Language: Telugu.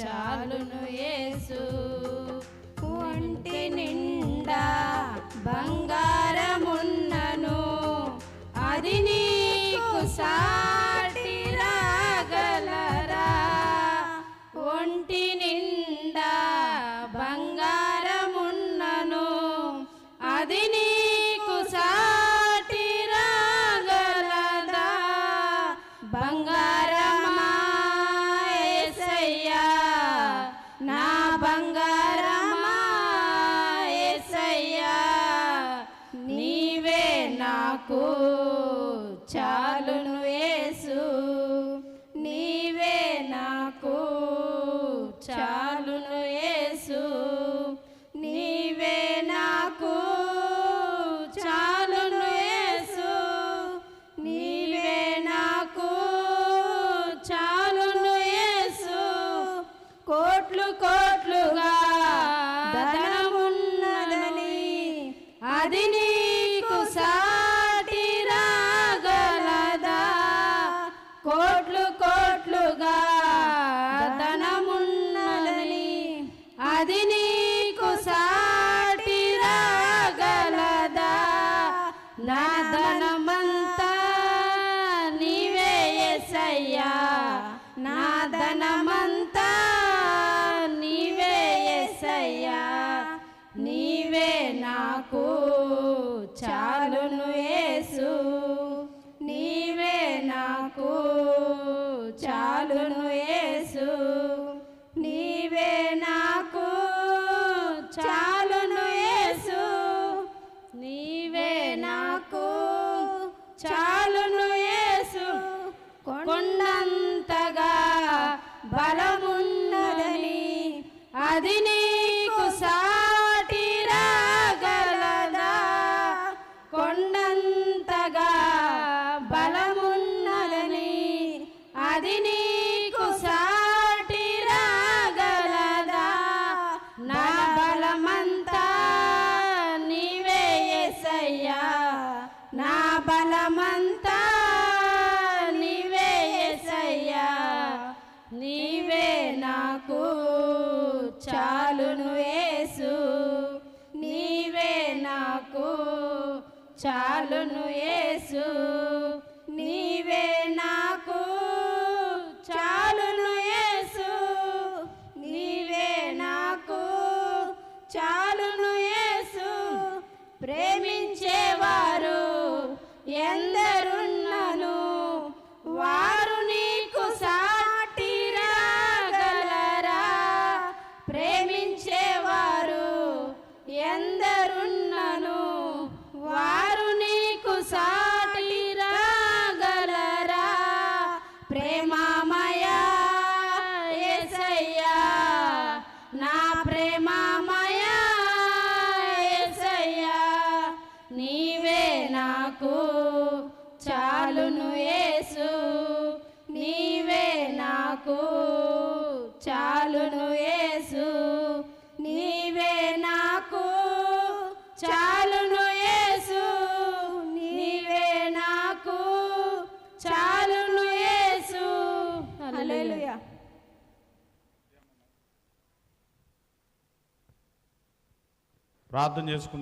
చాలును యేసు. ఒంటి నిండా బంగారమున్నను. అది నీకు సాటి రాగలరా? ఒంటి నిండా బంగారమున్నను. అది నాకు చాలును వేసు నీవే నాకు చాలును వేసు నీవే నాకు చాలును వేసు నీవే నాకు చాలును వేసు కోట్లు కోట్లుగా ధనమున్నదని అది నా ధనమంతా నీవే ఎసయ్యా నా ధనమంతా నీవే ఎసయ్యా నీవే నాకు చాలును యేసు. నీవే నాకు చాలును బలమున్నదని అది నీవే నాకు చాలును యేసు నీవే నాకు చాలును యేసు నీవే నాకు చాలును యేసు నీవే నాకు చాలును యేసు ప్రేమించేవారు ఎందరు నాకు చాలును యేసు. నీవే నాకు చాలును యేసు. నీవే నాకు చాలును యేసు. హల్లెలూయా. ప్రార్థన చేసుకుందాం.